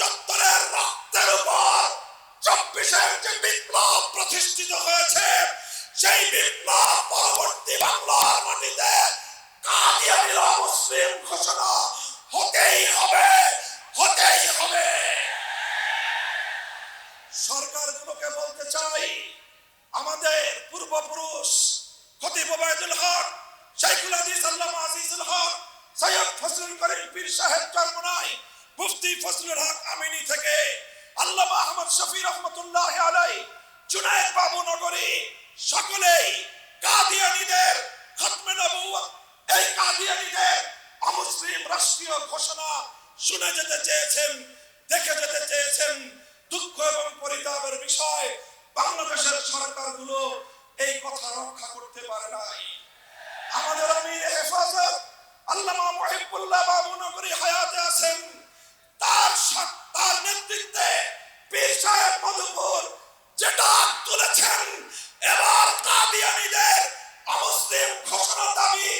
চত্বরের রক্তের উপর চব্বিশের যে বিপ্লব প্রতিষ্ঠিত হয়েছে, সেই বিপ্লব পরবর্তী বাংলার মাটিতে কাদিয়ানির মুসলিম ঘোষণা হতেই হবে হতেই হবে। সরকারগুলোকে বলতে চাই, আমাদের পূর্বপুরুষ খতিব ওবায়দুল হক, শাইখুল আজিজ আল্লামা আজিজুল হক, সৈয়দ ফজলুল করিম পীর সাহেব চরমনাই মুফতি ফজলুল হক আমিনী থেকে আল্লামা আহমদ শফি রহমতুল্লাহ আলাই, জুনায়েদ বাবু নগরী, সকলেই কাদিয়ানীদের খতমে নবুয়ত এই কাদিয়ানীদের অমুসলিম রাষ্ট্রীয় ঘোষণা শুনে যেতে চেয়েছেন, দেখে যেতে চেয়েছেন দুঃখ এবং পরিতাপের বিষয়। বাংলাদেশের সরকারগুলো এই কথা রক্ষা করতে পারে নাই। আমাদের আমি হেফাজত আল্লামা মহিবুল্লাহ বাবু নগরী হায়াতে আছেন। তার নেতৃত্বে পীর মধুপুর যে ডাক তুলেছেন, এবার কাদিয়ানীদের অমুসলিম ঘোষণা দাবি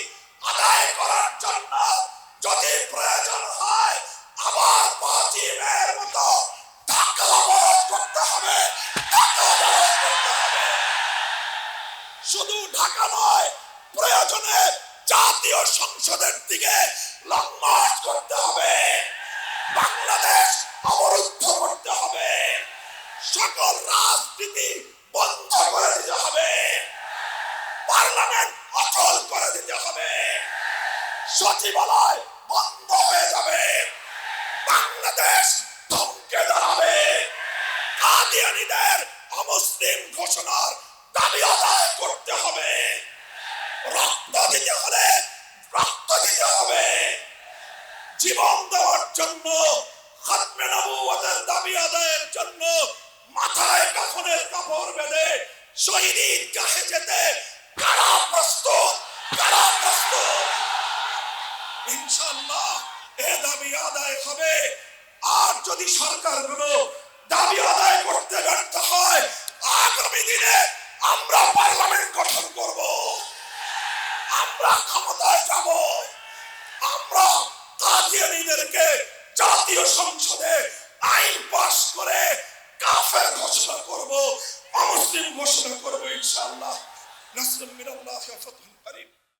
আদায় করার জন্য যদি প্রয়োজন হয়, আবার পাঁচিমের মতো ঢাকা অবরোধ করতে হবে ঢাকা অবরোধ করতে হবে। শুধু ঢাকা নয়, প্রয়োজনে জাতীয় সংসদের দিকে লং সকল রাজনীতি বন্ধ করে দিতে হবে। পার্লামেন্ট অচল করে দিতে হবে। সচিবালয় বন্ধ হয়ে যাবে। বাংলাদেশ থমকে দাঁড়াবে কাদিয়ানীদের অমুসলিম ঘোষণার দাবি আদায় করতে হবে। রক্ত দিতে হলে রক্ত দিতে হবে। জীবন দেওয়ার জন্য খাতমে নবুয়তের দাবি আদায়ের জন্য মাথায় কাফনের কাপড় বেঁধে শহীদ গাহে যেতে কারা প্রস্তুত? কারা প্রস্তুত? ইনশাল্লাহ এ দাবি আদায় হবে। আর যদি সরকারগুলো দাবি আদায় করতে ব্যর্থ হয়, আগামী দিনে আমরা পার্লামেন্ট গঠন করব। আমরা ক্ষমতায় যাব। আমরা কাদিয়ানীদেরকে জাতীয় সংসদে আইন পাশ করে কাফের ঘোষণা করব অমুসলিম ঘোষণা করব ইনশাআল্লাহ। নাসরুম মিনাল্লাহি ওয়া ফাতহুন